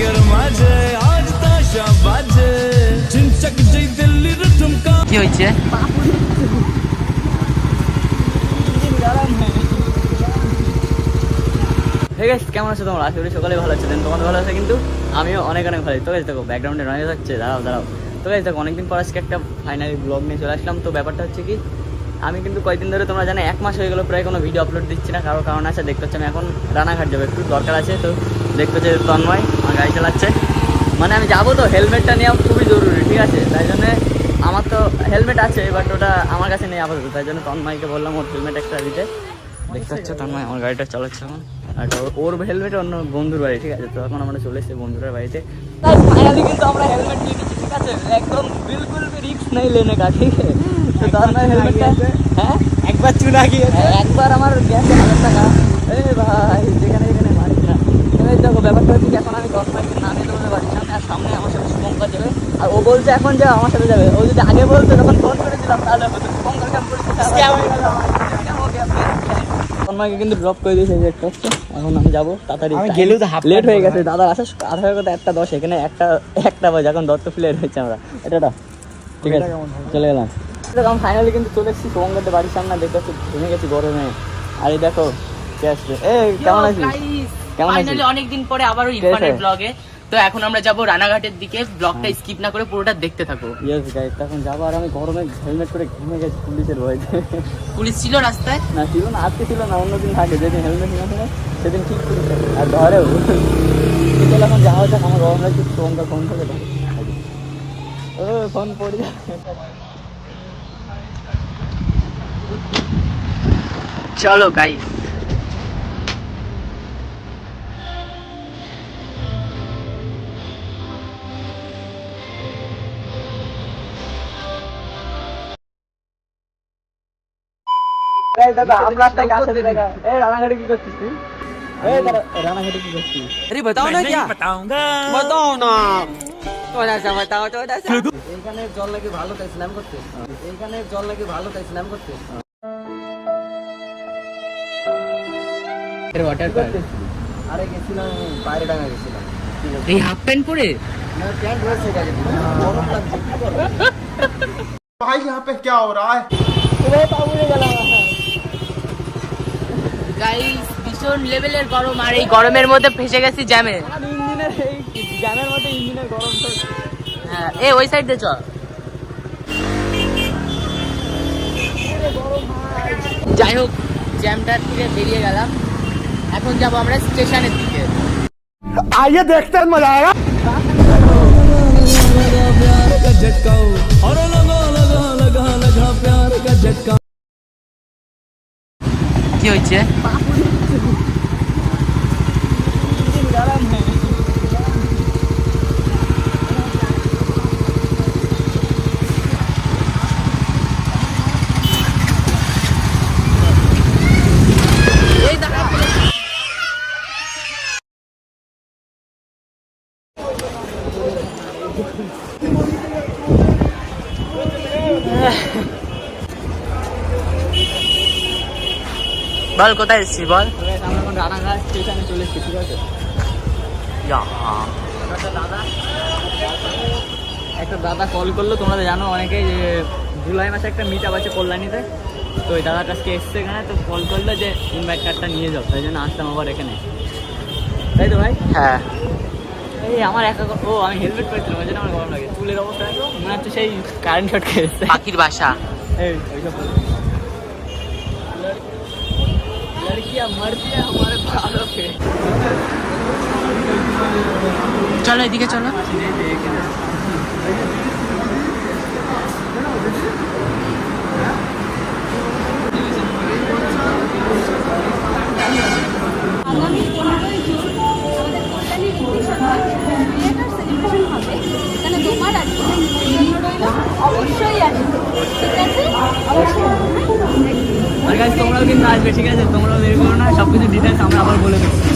বুকের মাঝে আজ তাসা বাজে। চিনচক যেই দিল্লির ঠুমকা কি হয়েছে? ঠিক আছে কেমন আছো তোমরা? আশা করি সকালে ভালো আছে। দেন তোমাদের ভালো আছে কিন্তু? আমিও অনেক অনেক ভালো। আছি। তো গেছে দেখো ব্যাকগ্রাউন্ডে নয় থাকছে দাঁড়াও দাঁড়াও। তো গেছে দেখো অনেকদিন পর আজকে একটা ফাইনালি ব্লগ নিয়ে চলে আসলাম। তো ব্যাপারটা হচ্ছে কি আমি কিন্তু কয়েকদিন ধরে তোমরা জানো এক মাস হয়ে গেলো প্রায় কোনো ভিডিও আপলোড দিচ্ছি না। কারও কারণ আছে দেখতে হচ্ছে। আমি এখন রানাঘাট যাব। একটু দরকার আছে তো দেখতে হচ্ছে তন্ময় আমার গাড়ি চালাচ্ছে মানে আমি যাব তো হেলমেটটা নেওয়া খুবই জরুরি ঠিক আছে? তাই জন্য আমার তো হেলমেট আছে বাট ওটা আমার কাছে নেই আপাতত। তাই জন্য তন্ময়কে বললাম ওর হেলমেট একটা দিতে। দেখতে পাচ্ছ তন্ময় আমার গাড়িটা চালাচ্ছে এখন। আর ওর- ওর হেলমেট অন্য বন্ধুর বাড়ি ঠিক আছে? তো এখন আমরা চলে এসেছি বন্ধুদের বাড়িতে। ফাইনালি কিন্তু আমরা হেলমেট নিয়ে নিচ্ছি ঠিক আছে? একদম বিলকুল রিস্ক নেই লেনে কা ঠিক আছে তো তন্ময় হেলমেটটা হ্যাঁ একবার চুনা গিয়েছে। একবার আমার গেছে হাজার টাকা এ ভাই যেখানে যেখানে মারিস না এবার দেখো আমি দশ মাইকে নামিয়ে তোমাদের বাড়ির আর সামনে আমার সাথে শুভঙ্কর যাবে। আর ও বলছে এখন যে আমার সাথে যাবে। ও যদি আগে বলতো যখন ফোন করেছিলাম তাহলে শুভঙ্কর কেমন হয়ে তন্ময়কে কিন্তু ড্রপ করে দিয়েছে যে একটা এখন আমি যাব তাড়াতাড়ি গেলেও তো লেট হয়ে গেছে। দাদা আসা আধা কথা একটা দশ এখানে একটা একটা বাজে এখন দত্ত ফ্লেট হয়েছে আমরা। এটা। ঠিক আছে চলে গেলাম দেখো আমি ফাইনালি কিন্তু চলে এসেছি শুভঙ্করদের বাড়ির সামনে দেখতে পাচ্ছি ভেঙে গেছি গরমে। আর দেখো কে আসছে এ কেমন আছিস? কেমন ফাইনালি অনেকদিন পরে আবারও ইরফানের ব্লগে তো এখন আমরা যাব রানাঘাটের দিকে। ব্লগটা স্কিপ না করে পুরোটা দেখতে থাকো। ইয়েস গাইস তখন যাব আর আমি গরমে হেলমেট করে ঘেমে গেছি পুলিশের ভয়তে পুলিশ ছিল রাস্তায়? না ছিল না আজকে ছিল না অন্যদিন থাকে যেদিন হেলমেট না থাকে সেদিন ঠিক পুলিশ আর ধরেও কিন্তু এখন যাওয়া যাক আমার গরম লাগছে ফোনটা ফোন থেকে ও ফোন পড়ে যাচ্ছে। চলো গাইস এই দাদা আমরা একটা গাছ আছে দেখা এই রানাঘাটে কি করছিস তুই এই দাদা রানাঘাটে কি করছিস আরে बताओ ना क्या बताऊंगा बताओ ना थोड़ा सा बताओ थोड़ा सा এইখানে জল লাগে ভালো তাই স্নান করতে এইখানে জল লাগে ভালো তাই স্নান করতে ওয়াটার পার্ক আরে গেছিলাম বাইরে ডাঙা গেছিলাম এই হাফ প্যান্ট পরে না প্যান্ট রয়েছে গাড়ি গরম লাগছে কি করবো भाई यहाँ पे क्या हो रहा है পুরো তাবুরে গেলাম গাইস ভীষণ লেভেলের গরম আর এই গরমের মধ্যে ফেসে গেছি জ্যামে আর ইঞ্জিনের এই জ্যামের মধ্যে ইঞ্জিনের গরম তো হ্যাঁ এ ওই সাইড দিয়ে চ যাই হোক জ্যামটার থেকে বেরিয়ে গেলাম এখন যাব আমরা স্টেশনের দিকে आइए देखते हैं मजा आएगा प्यार का झटका और लगा लगा लगा लगा प्यार का झटका কি হয়েছে বল কোথায় এসেছিস বল? রানাঘাট স্টেশনে চলে এসেছি ঠিক আছে? একটা দাদা একটা দাদা কল করল তোমরা জানো অনেকে যে জুলাই মাসে একটা মিট আপ আছে কল্যাণীতে। তো ওই দাদার কাছকে এসছে এখানে তো কল করল যে ইনভাইট কার্ডটা নিয়ে যাও তাই জন্য আসলাম আবার এখানে। তাই তো ভাই? হ্যাঁ। এই আমার একা ও আমি হেলমেট পরেছিলাম ওই জন্য আমার গরম লাগে। চুলের অবস্থা মনে হচ্ছে সেই কারেন্ট শট খেয়েছে পাখির বাসা। এই ওইসব বলো। लड़कियां मरती है हमारे बालों पे চলো এদিকে চলো আগামী পনেরোই জুন আমাদের কল্যাণীর একটি সভায় ক্রিয়েটার সেলিব্রেশন হবে এখানে তোমার আসবে নিমন্ত্রণ রইল অবশ্যই আসবে ঠিক আছে অবশ্যই গাইস তোমরাও কিন্তু আসবে ঠিক আছে? তোমরাও দেরি করো না সব কিছু ডিটেলস আমরা আবার বলে দিচ্ছি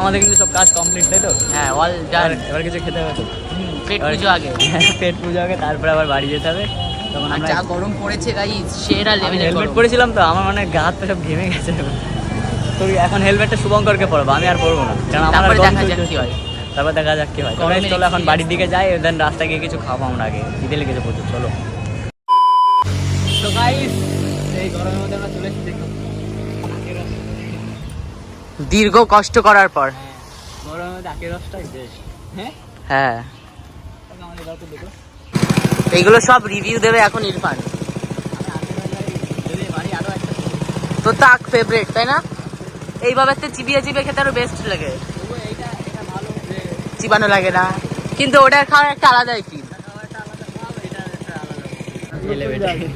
আমাদের কিন্তু সব কাজ কমপ্লিট তাই তো? হ্যাঁ অল ডান এবার কিছু খেতে হবে তো। পেট পুজো আগে। পেট পুজো আগে তারপরে আবার বাড়ি যেতে হবে। তখন আমরা যা গরম পড়েছে সেরা হেলমেট পরেছিলাম তো আমার মানে গা হাত পা সব ঘেমে গেছে। এখন হেলমেটটা শুভঙ্করকে পরবো আমি আর পরবো না। কারণ আমার দেখা যাক কি হয়। তারপর দেখা যাক কি হয়। চলো এখন বাড়ির দিকে যাই দেন রাস্তায় গিয়ে কিছু খাব আমরা আগে। খিদে লেগেছে প্রচুর চলো তো গাইস এই গরমের মধ্যে আমরা চলে এসেছি দেখো দীর্ঘ কষ্ট করার পর। হ্যাঁ। হ্যাঁ এইগুলো সব রিভিউ দেবে এখন ইরফান। তো আখ ফেভারিট তাই না? এইভাবে তো চিবিয়ে চিবিয়ে খেতে আরও বেস্ট লাগে। এইটা এটা ভালো চিবানো লাগে না। কিন্তু ওটার খাওয়ার একটা আলাদাই ফিল একটা আলাদা খাওয়া এটা একটা আলাদা এলেভেটে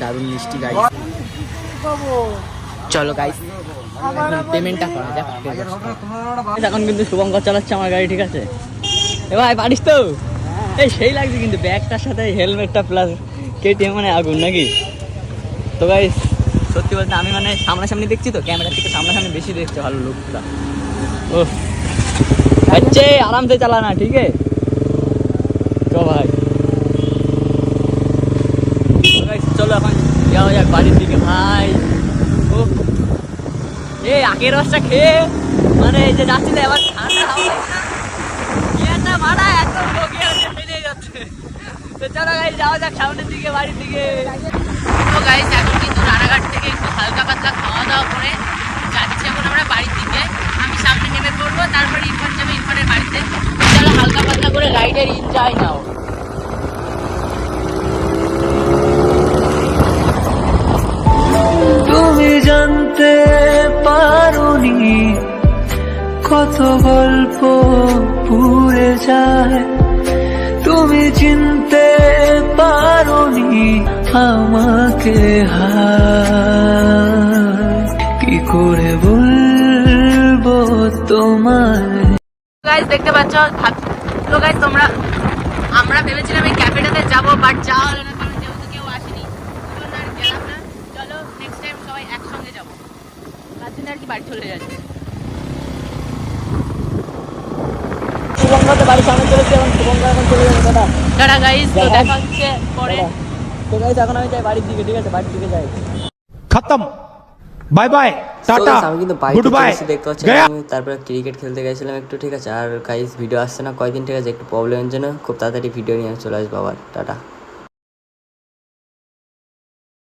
দারুণ মিষ্টি গাইস চলো গাইস পেমেন্টটা করা যাক এখন কিন্তু শুভঙ্কর চালাচ্ছে আমার গাড়ি ঠিক আছে। এ ভাই পারিস তো? এই সেই লাগছে কিন্তু ব্যাগটার সাথে হেলমেটটা প্লাস কেটিএম মানে আগুন নাকি? তো গাই সত্যি বলতে আমি মানে সামনাসামনি দেখছি তো ক্যামেরা থেকে সামনাসামনি বেশি দেখছে ভালো লুকটা ও আচ্ছা আরামসে চালানা ঠিক আছে তো ভাই তো guys, চলো এখন যাওয়া যাক বাড়ির দিকে, ভাই। এই আগের রসটা খেয়ে মানে এই যে যাচ্ছিল এবার ঠান্ডা যাওয়া যাক সামনের দিকে, বাড়ির দিকে। কিন্তু থেকে একটু হালকা খাওয়া দাওয়া করে আমরা বাড়ির দিকে। আমি সামনে নেমে পড়ব, তারপরে ইরফান যাবে ইরফানের বাড়িতে। চলো হালকা পাতলা করে রাইডের এনজয় নাও। কত গল্প পুড়ে যায়। তুমি চিনতে পারোনি আমাকে কি করে বলব তোমায়? দেখতে পাচ্ছ? তো তোমরা আমরা ভেবেছিলাম এই ক্যাফেটাতে যাব বাট যাওয়া হলো না কারণ যেহেতু কেউ আসেনি চলো নেক্সট টাইম সবাই একসঙ্গে যাব। আর কি বাড়ি চলে যাচ্ছে। তারপরে ক্রিকেট খেলতে গেছিলাম একটু ঠিক আছে? আর গাইস ভিডিও আসছে না কয়েকদিন ঠিক আছে? একটু প্রবলেমের জন্য। খুব তাড়াতাড়ি ভিডিও নিয়ে চলে আসব আবার। টাটা